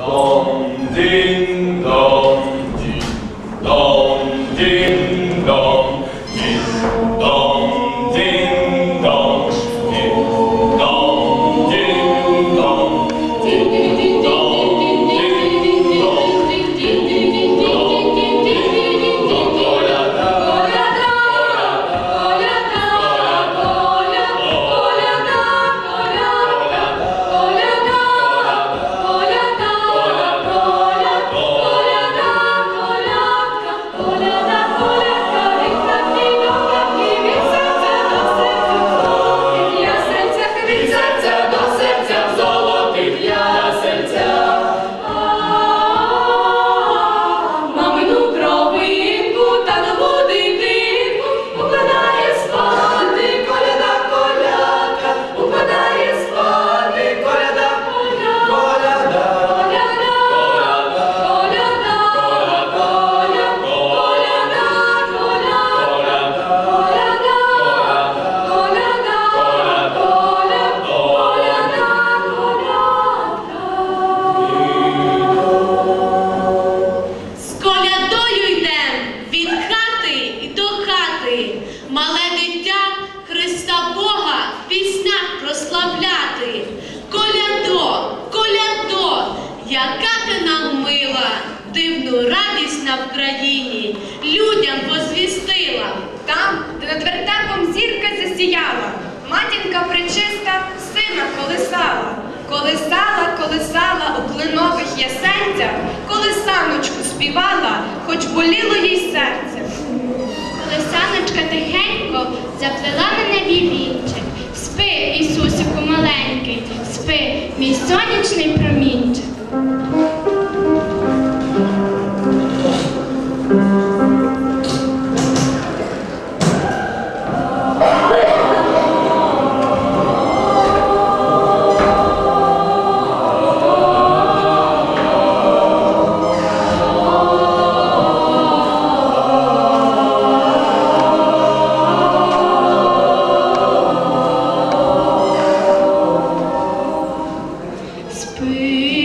Domine. Велику радість на Вкраїні людям позвістила там, де над вертепом зірка засіяла, матінка причиста сина колисала, колисала, колисала у клинових ясенцях, колисаночку співала, хоч боліло їй серце. Колисаночка тихенько заплела мене вівінчик, спи, Ісусику маленький, спи, мій сонячний промінчик. Please.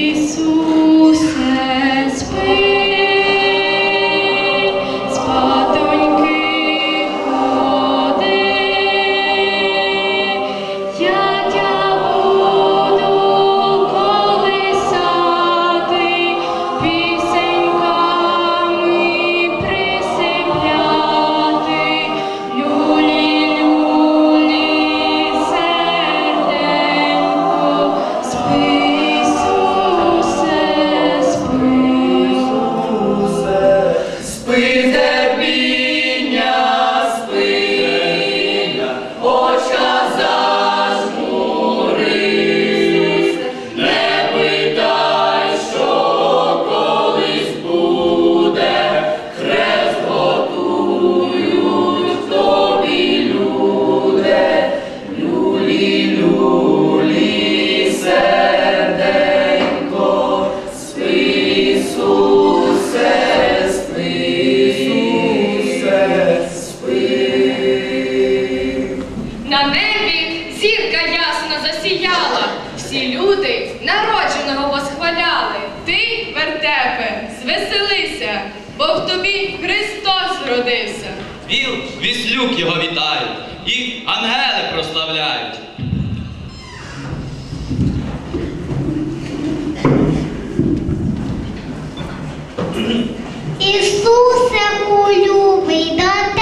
тобі Христос родився. Віл віслюк його вітають і ангели прославляють. Ісусе улюбий, дати.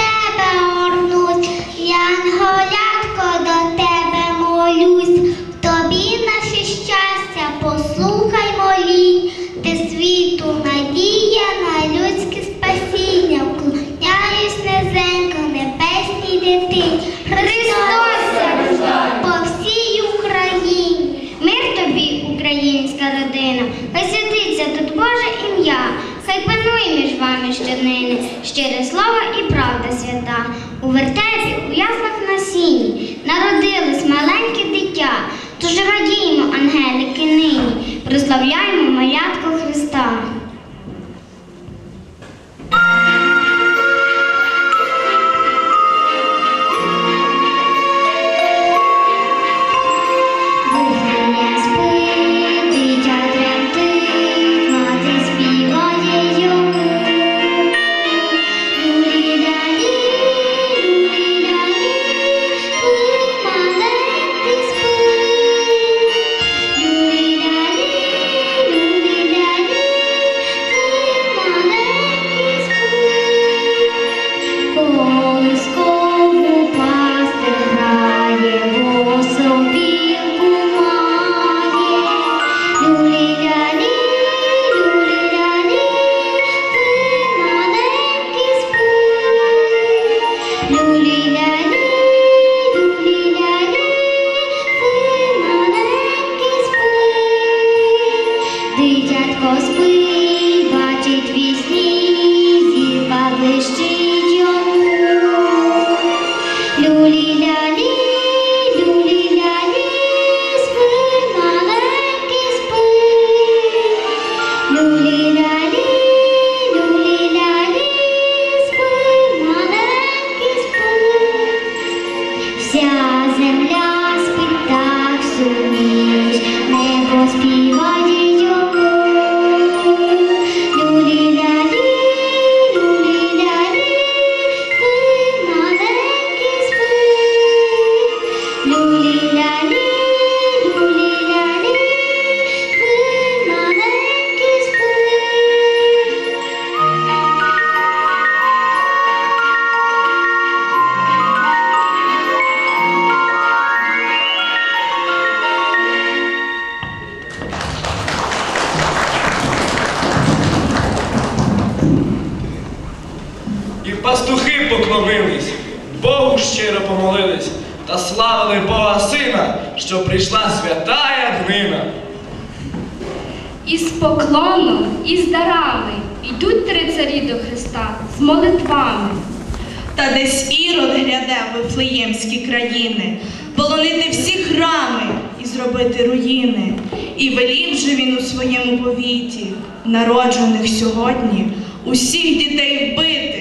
дитин. Христос по всій Україні. Мир тобі, українська родина, хай святиться тут Боже ім'я, хай панує між вами щоднини, щире слово Богу щиро помолились та славили Бога Сина, що прийшла святая днина. Із поклоном, і з дарами йдуть три царі до Христа з молитвами. Та десь ірод гляде в Вифлеємські країни, полонити всі храми і зробити руїни. І велів же він у своєму повіті, народжених сьогодні, усіх дітей вбити.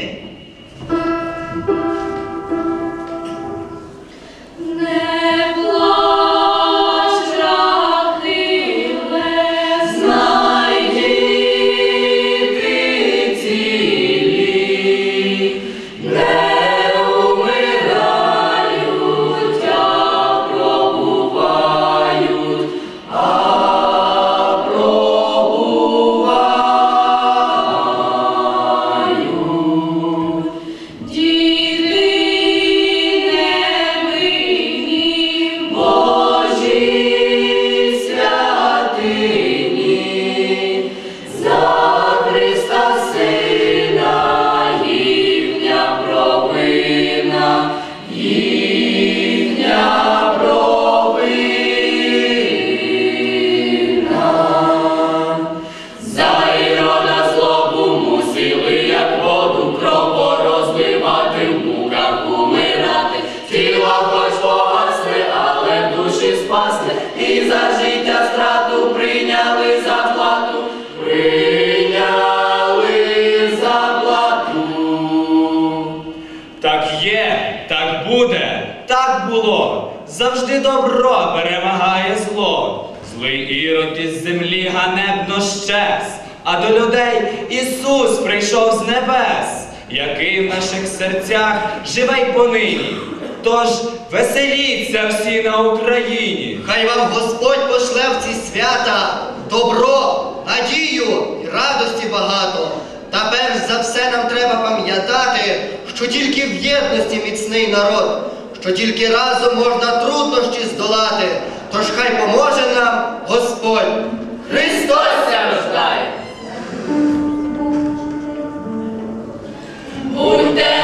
Спасли, і за життя страту Завжди добро перемагає зло. Злий ірод із землі ганебно щез, а до людей Ісус прийшов з небес, який в наших серцях живе й понині. Тож веселіться всі на Україні. Хай вам Господь пошле в ці свята добро, надію і радості багато. Та перш за все нам треба пам'ятати, що тільки в єдності міцний народ, що тільки разом можна труднощі здолати, тож хай поможе нам Господь. Христос рождає! Будьте